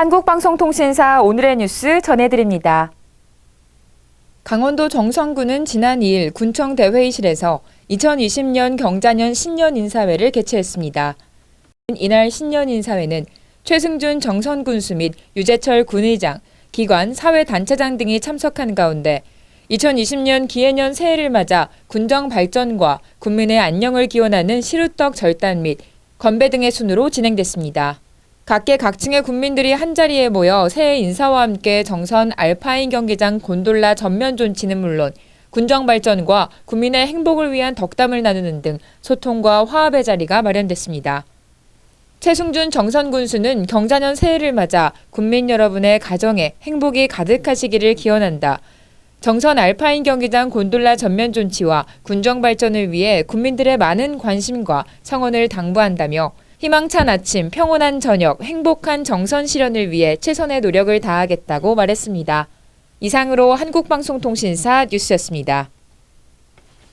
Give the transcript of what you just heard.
한국방송통신사 오늘의 뉴스 전해드립니다. 강원도 정선군은 지난 2일 군청 대회의실에서 2020년 경자년 신년 인사회를 개최했습니다. 이날 신년 인사회는 최승준 정선군수 및 유재철 군의장, 기관, 사회단체장 등이 참석한 가운데 2020년 기해년 새해를 맞아 군정 발전과 국민의 안녕을 기원하는 시루떡 절단 및 건배 등의 순으로 진행됐습니다. 각계 각층의 국민들이 한자리에 모여 새해 인사와 함께 정선 알파인 경기장 곤돌라 전면 존치는 물론 군정 발전과 국민의 행복을 위한 덕담을 나누는 등 소통과 화합의 자리가 마련됐습니다. 최승준 정선 군수는 경자년 새해를 맞아 국민 여러분의 가정에 행복이 가득하시기를 기원한다. 정선 알파인 경기장 곤돌라 전면 존치와 군정 발전을 위해 국민들의 많은 관심과 성원을 당부한다며 희망찬 아침, 평온한 저녁, 행복한 정선 실현을 위해 최선의 노력을 다하겠다고 말했습니다. 이상으로 한국방송통신사 뉴스였습니다.